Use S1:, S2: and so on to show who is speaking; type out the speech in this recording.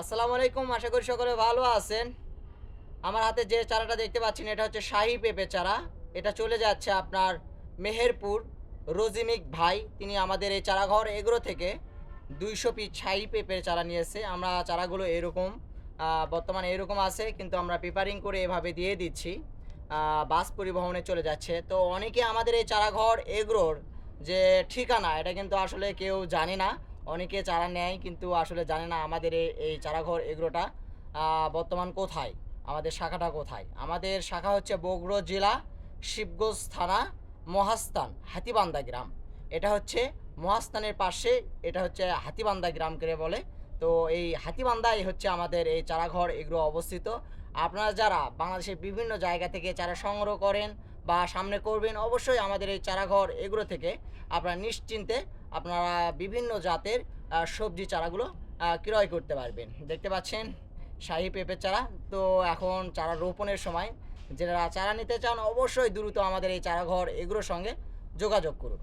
S1: আসসালামু আলাইকুম, আশা করি সকলে ভালো আছেন। আমার হাতে যে চারাটা দেখতে পাচ্ছেন, এটা হচ্ছে শাহি পেঁপে চারা। এটা চলে যাচ্ছে আপনার মেহেরপুর রোজিনিক ভাই। তিনি আমাদের এই চারাঘর এগুলো থেকে দুইশো পিস শাহি পেঁপের চারা নিয়েছে। আমরা চারাগুলো এরকম বর্তমানে এরকম আছে, কিন্তু আমরা পেপারিং করে এভাবে দিয়ে দিচ্ছি। বাস পরিবহনে চলে যাচ্ছে। তো অনেকে আমাদের এই চারাঘর এগ্রোর যে ঠিকানা, এটা কিন্তু আসলে কেউ জানে না। অনেকে চারা নেয়, কিন্তু আসলে জানে না আমাদের এই চারাঘর এগ্রোটা বর্তমান কোথায়, আমাদের শাখাটা কোথায়। আমাদের শাখা হচ্ছে বগুড়া জেলা, শিবগঞ্জ থানা, মহাস্থান হাতিবান্দা গ্রাম। এটা হচ্ছে মহাস্থানের পাশে, এটা হচ্ছে হাতিবান্দা গ্রাম করে বলে। তো এই হাতিবান্দাই হচ্ছে আমাদের এই চারাঘর এগুলো অবস্থিত। আপনারা যারা বাংলাদেশের বিভিন্ন জায়গা থেকে চারা সংগ্রহ করেন বা সামনে করবেন অবশ্যই আমাদের এই চারাঘর এগুলো থেকে। আপনারা নিশ্চিন্তে আপনারা বিভিন্ন জাতের সবজি চারাগুলো ক্রয় করতে পারবেন। দেখতে পাচ্ছেন, শাহি পেঁপের চারা। তো এখন চারা রোপণের সময়। যারা চারা নিতে চান অবশ্যই দ্রুত আমাদের এই চারাঘর এগুলোর সঙ্গে যোগাযোগ করুন।